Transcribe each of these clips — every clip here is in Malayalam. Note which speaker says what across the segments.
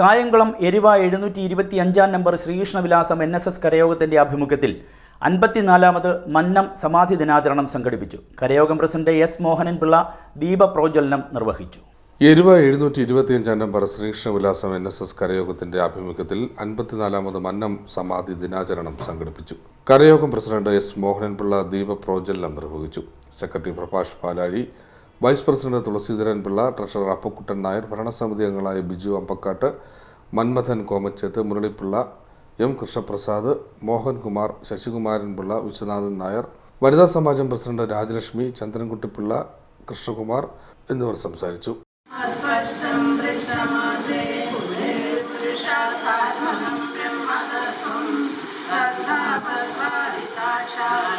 Speaker 1: കായംകുളം എരിവ എഴുന്നൂറ്റി ഇരുപത്തി അഞ്ചാം number Sreekrishnavilasam N S S കരയോഗത്തിന്റെ ആഭിമുഖ്യത്തിൽ അൻപത്തിനാലാമത് മന്നം സമാധി ദിനാചരണം സംഘടിപ്പിച്ചു. കരയോഗം പ്രസിഡന്റ് എസ് മോഹനൻ പിള്ള ദീപ പ്രോജ്വലനം നിർവഹിച്ചു.
Speaker 2: എരുവ എഴുന്നൂറ്റി ഇരുപത്തിയഞ്ചാം number Sreekrishnavilasam N S S കരയോഗത്തിന്റെ ആഭിമുഖ്യത്തിൽ അൻപത്തിനാലാമത് മന്നം സമാധി ദിനാചരണം സംഘടിപ്പിച്ചു. കരയോഗം പ്രസിഡന്റ് എസ് മോഹനൻ പിള്ള ദീപ പ്രോജ്വലനം നിർവഹിച്ചു. Secretary Prabhash Palazhi vice president Thulaseedharan Pillai treasurer Appakuttan Nair ഭരണസമിതി അംഗങ്ങളായ ബിജു അമ്പക്കാട്ട് മന്മഥൻ കോമച്ചേത്ത് മുരളിപ്പിള്ള എം കൃഷ്ണപ്രസാദ് മോഹൻകുമാർ ശശികുമാരൻ പിള്ള വിശ്വനാഥൻ നായർ വനിതാ സമാജം പ്രസിഡന്റ് രാജലക്ഷ്മി ചന്ദ്രൻകുട്ടിപ്പിള്ള കൃഷ്ണകുമാർ എന്നിവർ സംസാരിച്ചു.
Speaker 3: സാക്ഷാൽ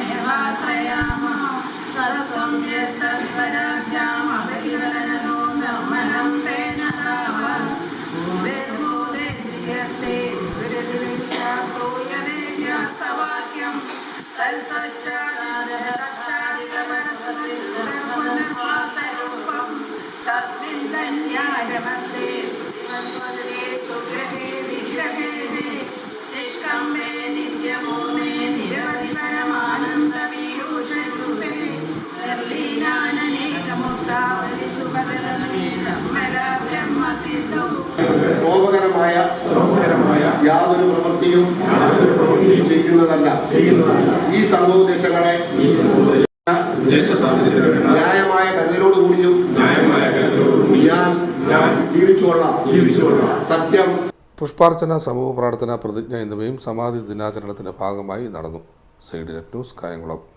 Speaker 3: तस्मिन् धन्यायमन्दे सुदिवन्वदने सुग्रहे विग्रहे निष्कम्भे नित्यमोमे निरवधि परमानन्दवीयूषरूपे निर्लीनाननेकमुक्तावलि सुभगलमे धम्मल ब्रह्मसिद्धौ
Speaker 4: ശോഭകരമായ യാതൊരു പ്രവൃത്തിയും ചെയ്യുന്നതല്ല ഈ സംഭവദേശങ്ങളെ ന്യായമായ സത്യം.
Speaker 2: പുഷ്പാർച്ചന സമൂഹ പ്രാർത്ഥന പ്രതിജ്ഞ എന്നിവയും സമാധി ദിനാചരണത്തിന്റെ ഭാഗമായി നടന്നു. Side news Kayamkulam.